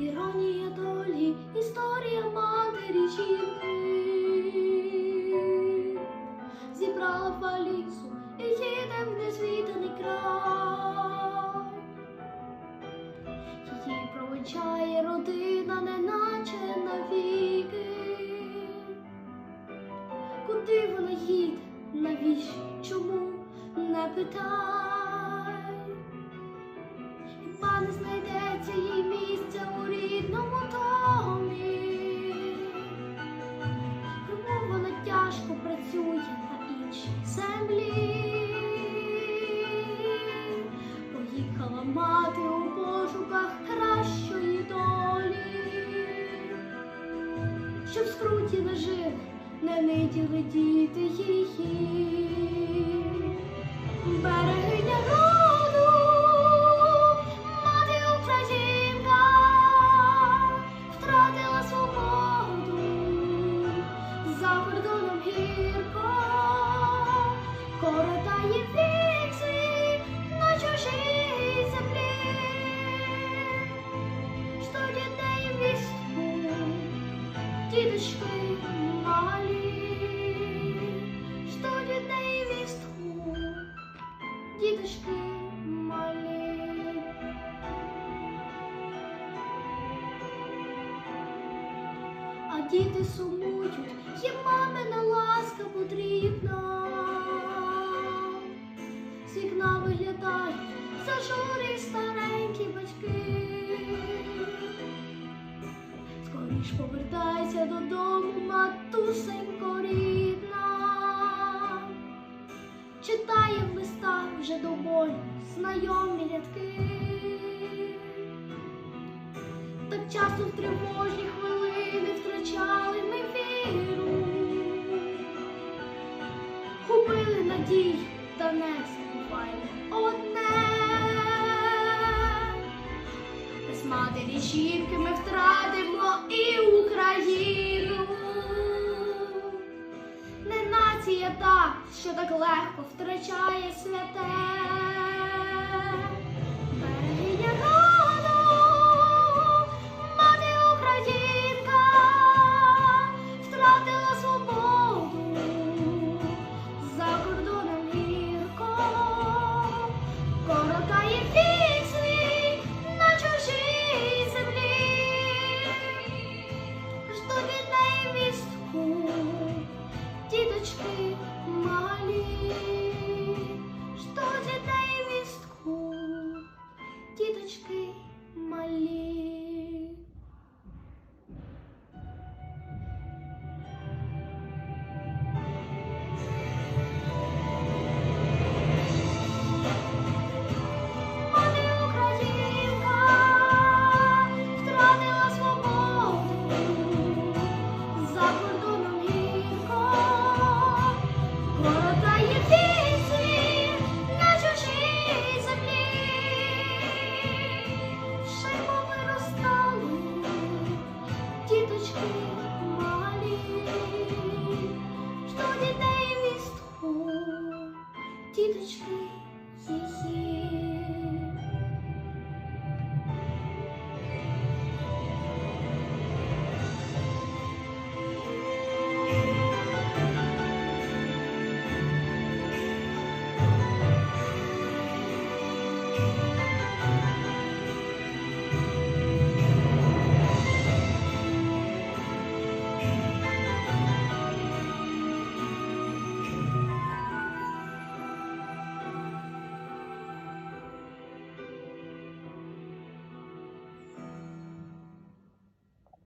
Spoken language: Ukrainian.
Іронія долі, історія матері жінки. Зібрала валізу і їде в незвіданий край. Її проведжає родина, неначе навіки. Куди вона їде? Навіщо? Чому? Не питай. Щоб скруті не на не ниділи діти її. Берегиня діточки малі, що дітей вістку, діточки малі. А діти сумують, їм мамина ласка потрібна. З вікна виглядають зажурі старенькі батьки. Скоріш повертайся додому, матусенько рідна. Читає в листах вже до болю знайомі рядки. Так часто в тривожні хвилини втрачали ми віру, губили надію та не забуваймо одне. Без матері жінки ми втратимо і Україну. Не нація та, що так легко втрачає святе.